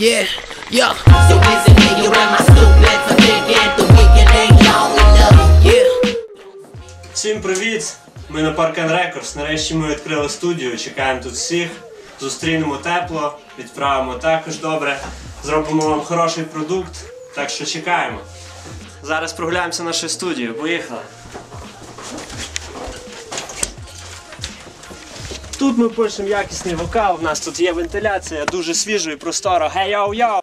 Yeah, yeah. So is it me or am I stupid for the weekend ain't long enough? Yeah. Всім привіт! Ми на Park and Records. Нарешті ми відкрили студію. Чекаємо тут всіх. Зустрінемо тепло, відправимо також добре. Зробимо вам хороший продукт. Так що чекаємо. Зараз прогуляємося нашою студією. Поїхали. Тут ми пишемо якісний вокал, в нас тут є вентиляція, дуже свіжо і просторо. Гей, йоу йоу!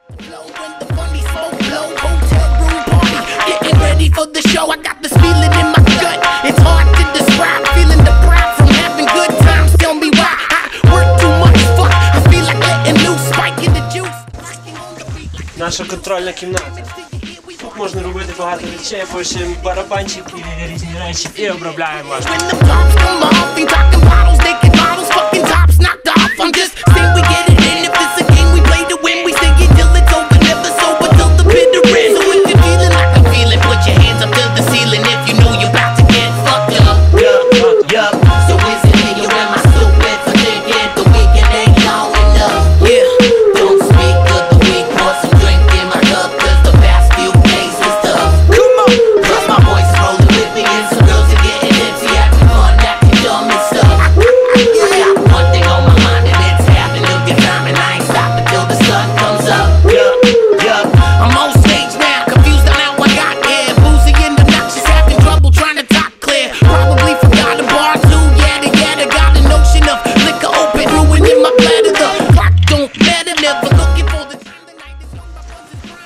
Наша контрольна кімната. Тут можна робити багато речей, пишемо і різні речі. І обробляємо.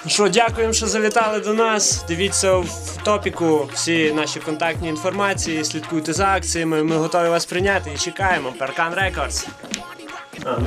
Ну що, дякуємо, що завітали до нас. Дивіться в топіку всі наші контактні інформації, слідкуйте за акціями. Ми готові вас прийняти і чекаємо. Паркан Рекордс. Ну